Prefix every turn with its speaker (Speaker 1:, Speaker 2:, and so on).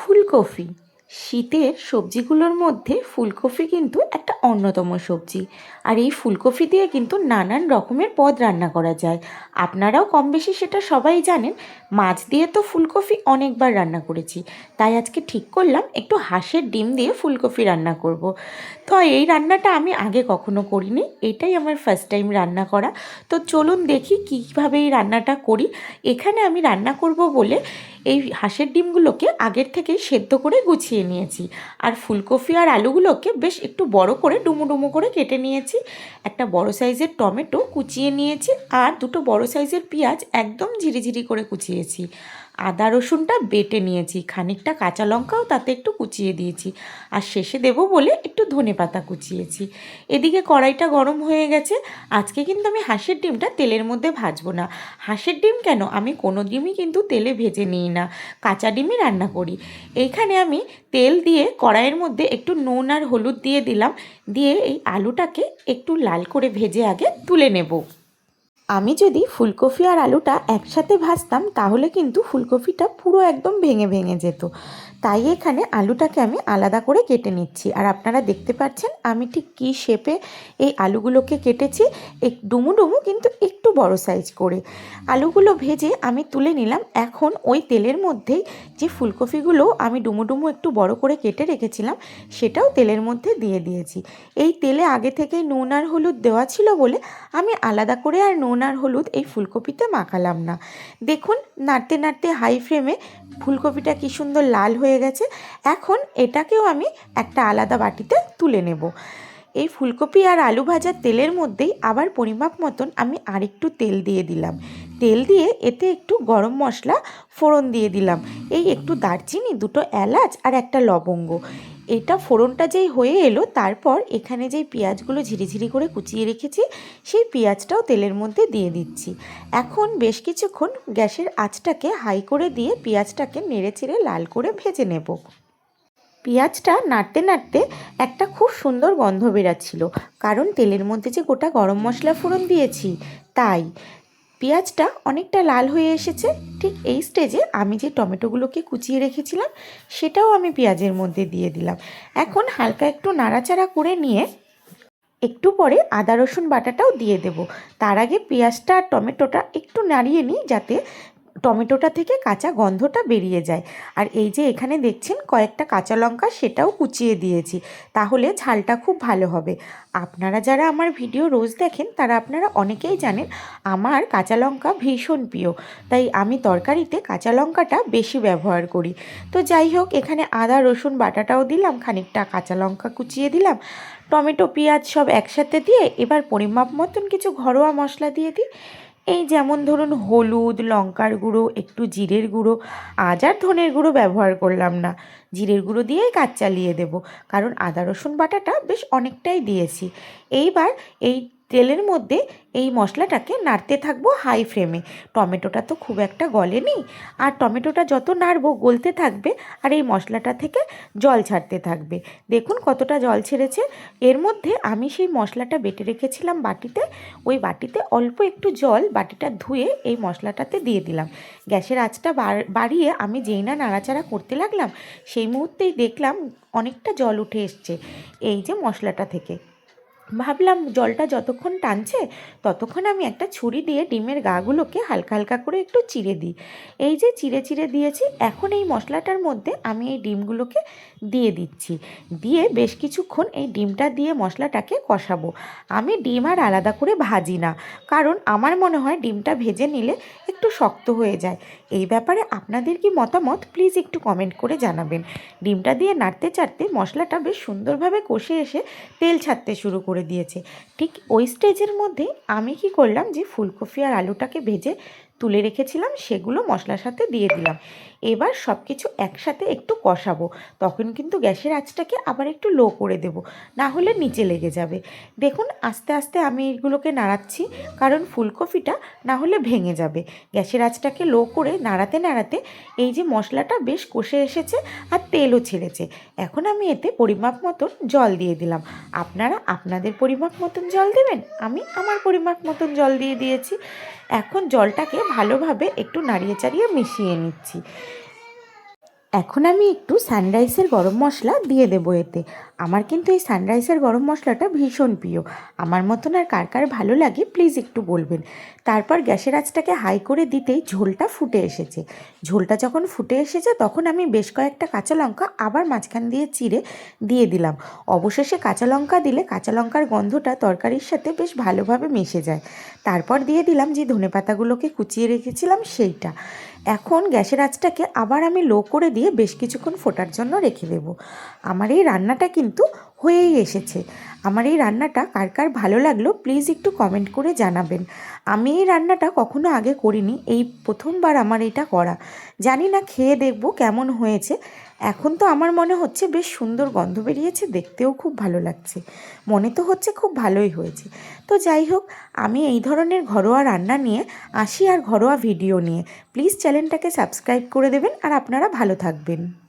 Speaker 1: ফুলকপি। শীতের সবজিগুলোর মধ্যে ফুলকপি কিন্তু একটা অন্যতম সবজি। আর এই ফুলকপি দিয়ে কিন্তু নানান রকমের পদ রান্না করা যায়। আপনারাও কম বেশি সেটা সবাই জানেন, মাছ দিয়ে তো ফুলকপি অনেকবার রান্না করেছি। তাই আজকে ঠিক করলাম, একটু হাঁসের ডিম দিয়ে ফুলকপি রান্না করব। তো এই রান্নাটা আমি আগে কখনো করিনি, এটাই আমার ফার্স্ট টাইম রান্না করা। তো চলুন দেখি কীভাবে এই রান্নাটা করি। এখানে আমি রান্না করব বলে এই হাঁসের ডিমগুলোকে আগের থেকেই সেদ্ধ করে গুছিয়ে নিয়েছি। আর ফুলকপি আর আলুগুলোকে বেশ একটু বড় করে ডুমো ডুমো করে কেটে নিয়েছি। একটা বড় সাইজের টমেটো কুচিয়ে নিয়েছি আর দুটো বড় সাইজের পেঁয়াজ একদম ঝিরিঝিরি করে কুচিয়েছি। আদা রসুনটা বেটে নিয়েছি, খানিকটা কাঁচা লঙ্কাও তাতে একটু কুচিয়ে দিয়েছি আর শেষে দেবো বলে একটু ধনে পাতা কুচিয়েছি। এদিকে কড়াইটা গরম হয়ে গেছে, আজকে কিন্তু আমি হাঁসের ডিমটা তেলের মধ্যে ভাজবো না। হাঁসের ডিম কেন? আমি কোনো ডিমই কিন্তু তেলে ভেজে নিই না, কাঁচা ডিমই রান্না করি। এইখানে আমি তেল দিয়ে কড়াইয়ের মধ্যে একটু নুন আর হলুদ দিয়ে দিলাম, দিয়ে এই আলুটাকে একটু লাল করে ভেজে আগে তুলে নেব। আমি যদি ফুলকপি আর আলুটা একসাথে ভাজতাম, তাহলে কিন্তু ফুলকপিটা পুরো একদম ভেঙে ভেঙে যেত। তাই এখানে আলুটাকে আমি আলাদা করে কেটে নিচ্ছি। আর আপনারা দেখতে পাচ্ছেন আমি ঠিক কী শেপে এই আলুগুলোকে কেটেছি। এক ডুমু ডুমু কিন্তু একটু বড় সাইজ করে। আলুগুলো ভেজে আমি তুলে নিলাম। এখন ওই তেলের মধ্যেই যে ফুলকপিগুলো আমি ডুমু ডুমু একটু বড় করে কেটে রেখেছিলাম, সেটাও তেলের মধ্যে দিয়ে দিয়েছি। এই তেলে আগে থেকে নুন আর হলুদ দেওয়া ছিল বলে আমি আলাদা করে আর নুন আর হলুদ এই ফুলকপিতে মাখালাম না। দেখুন, নাড়তে নাড়তে হাই ফ্লেমে ফুলকপিটা কি সুন্দর লাল হয়ে গেছে। এখন এটাকেও আমি একটা আলাদা বাটিতে তুলে নেব। এই ফুলকপি আর আলু ভাজার তেলের মধ্যেই আবার পরিমাপ মতন আমি আরেকটু তেল দিয়ে দিলাম। তেল দিয়ে এতে একটু গরম মশলা ফোড়ন দিয়ে দিলাম। এই একটু দারচিনি, দুটো এলাচ আর একটা লবঙ্গ। এটা ফোড়নটা যেই হয়ে এলো, তারপর এখানে যেই পেঁয়াজগুলো ঝিরিঝিরি করে কুচিয়ে রেখেছি, সেই পেঁয়াজটাও তেলের মধ্যে দিয়ে দিচ্ছি। এখন বেশ কিছুক্ষণ গ্যাসের আঁচটাকে হাই করে দিয়ে পেঁয়াজটাকে নেড়ে চেড়ে লাল করে ভেজে নেব। পেঁয়াজটা নাড়তে নাড়তে একটা খুব সুন্দর গন্ধ বেরাচ্ছিল, কারণ তেলের মধ্যে যে গোটা গরম মশলা ফোড়ন দিয়েছি, তাই পেঁয়াজটা অনেকটা লাল হয়ে এসেছে, ঠিক এই স্টেজে আমি যে টমেটোগুলোকে কুচিয়ে রেখেছিলাম, সেটাও আমি পেঁয়াজের মধ্যে দিয়ে দিলাম। এখন হালকা একটু নাড়াচাড়া করে নিয়ে একটু পরে আদা রসুন বাটাটাও দিয়ে দেব। তার আগে পেঁয়াজটা আর টমেটোটা একটু নাড়িয়ে নিই যাতে টমেটোটা থেকে কাঁচা গন্ধটা বেরিয়ে যায়। আর এই যে এখানে দেখছেন কয়েকটা কাঁচা লঙ্কা সেটাও কুচিয়ে দিয়েছি। তাহলে ঝালটা খুব ভালো হবে। আপনারা যারা আমার ভিডিও রোজ দেখেন, তারা আপনারা অনেকেই জানেন আমার কাঁচা লঙ্কা ভীষণ প্রিয়। তাই আমি তরকারিতে কাঁচা লঙ্কাটা বেশি ব্যবহার করি। তো যাই হোক, এখানে আদা, রসুন, বাটাটাও দিলাম, খানিকটা কাঁচা লঙ্কা কুচিয়ে দিলাম। টমেটো, পেঁয়াজ সব একসাথে দিয়ে এবার পরিমাপ মতন কিছু ঘরোয়া মশলা দিয়ে দিই। এই যেমন ধরুন হলুদ, লঙ্কার গুঁড়ো, একটু জিরের গুঁড়ো, আজ আর ধনের গুঁড়ো ব্যবহার করলাম না। জিরের গুঁড়ো দিয়েই কাজ চালিয়ে দেবো। কারণ আদা, রসুন বাটাটা বেশ অনেকটাই দিয়েছি। এইবার এই তেলের মধ্যে এই মশলাটাকে নাড়তে থাকব হাই ফ্লেমে টমেটোটা তো খুব একটা গলেনি। আর টমেটোটা যত নাড়বো, গলতে থাকবে আর এই মশলাটা থেকে জল ছাড়তে থাকবে। দেখুন কতটা জল ছেড়েছে। এর মধ্যে আমি সেই মশলাটা বেটে রেখেছিলাম বাটিতে। ওই বাটিতে অল্প একটু জল বাটিটা ধুয়ে এই মশলাটাতে দিয়ে দিলাম। গ্যাসের আঁচটা বাড়িয়ে আমি যেই না নাড়াচাড়া করতে লাগলাম, সেই মুহূর্তেই দেখলাম অনেকটা জল উঠে এসছে এই যে মশলাটা থেকে। ভাবলাম, জলটা যতক্ষণ টানছে, ততক্ষণ আমি একটা ছুরি দিয়ে ডিমের গাগুলোকে হালকা হালকা করে একটু চিড়ে দিই। এই যে চিড়ে চিড়ে দিয়েছি, এখন এই মশলাটার মধ্যে আমি এই ডিমগুলোকে দিয়ে দিচ্ছি। দিয়ে বেশ কিছুক্ষণ এই ডিমটা দিয়ে মশলাটাকে কষাবো। আমি ডিম আর আলাদা করে ভাজি না, কারণ আমার মনে হয় ডিমটা ভেজে নিলে একটু শক্ত হয়ে যায়। এই ব্যাপারে আপনাদের কি মতামত, প্লিজ একটু কমেন্ট করে জানাবেন। ডিমটা দিয়ে নাড়তে চাড়তে মশলাটা বেশ সুন্দরভাবে কষে এসে তেল ছাড়তে শুরু করে দিয়েছে। ঠিক ওই স্টেজের মধ্যে আমি কি করলাম যে ফুলকপি আর আলুটাকে ভেজে তুলে রেখেছিলাম, সেগুলো মশলার সাথে দিয়ে দিলাম। এবার সব কিছু একসাথে একটু কষাবো। তখন কিন্তু গ্যাসের আঁচটাকে আবার একটু লো করে দেব। না হলে নিচে লেগে যাবে। দেখুন, আস্তে আস্তে আমি এগুলোকে নাড়াচ্ছি, কারণ ফুলকপিটা না হলে ভেঙে যাবে। গ্যাসের আঁচটাকে লো করে নাড়াতে নাড়াতে এই যে মশলাটা বেশ কষে এসেছে আর তেলও ছেড়েছে। এখন আমি এতে পরিমাপ মতন জল দিয়ে দিলাম। আপনারা আপনাদের পরিমাপ মতন জল দেবেন, আমি আমার পরিমাপ মতন জল দিয়ে দিয়েছি। এখন জলটাকে ভালোভাবে একটু নাড়িয়ে চাড়িয়ে মিশিয়ে নিচ্ছি। এখন আমি একটু সানরাইসের গরম মশলা দিয়ে দেবো এতে। আমার কিন্তু এই সানরাইসের গরম মশলাটা ভীষণ প্রিয়। আমার মতন আর কার কার ভালো লাগে প্লিজ একটু বলবেন। তারপর গ্যাসের আঁচটাকে হাই করে দিতেই ঝোলটা ফুটে এসেছে। ঝোলটা যখন ফুটে এসেছে, তখন আমি বেশ কয়েকটা কাঁচা লঙ্কা আবার মাঝখান দিয়ে চিড়ে দিয়ে দিলাম। অবশেষে কাঁচা লঙ্কা দিলে কাঁচা লঙ্কার গন্ধটা তরকারির সাথে বেশ ভালোভাবে মিশে যায়। তারপর দিয়ে দিলাম যে ধনেপাতাগুলোকে কুচিয়ে রেখেছিলাম সেইটা। এখন গ্যাসের আঁচটাকে আবার আমি লো করে দিয়ে বেশ কিছুক্ষণ ফোটার জন্য রেখে দেব। আমার এই রান্নাটা কিন্তু হয়েই এসেছে। আমার এই রান্নাটা কার কার ভালো লাগল প্লিজ একটু কমেন্ট করে জানাবেন। আমি এই রান্নাটা কখনো আগে করিনি, এই প্রথমবার আমার এটা করা। জানি না খেয়ে দেখব কেমন হয়েছে। এখন তো আমার মনে হচ্ছে বেশ সুন্দর গন্ধ বেরিয়েছে, দেখতেও খুব ভালো লাগছে। মনে তো হচ্ছে খুব ভালোই হয়েছে। তো যাই হোক, আমি এই ধরনের ঘরোয়া রান্না নিয়ে আসি আর ঘরোয়া ভিডিও নিয়ে। প্লিজ চ্যানেলটাকে সাবস্ক্রাইব করে দেবেন আর আপনারা ভালো থাকবেন।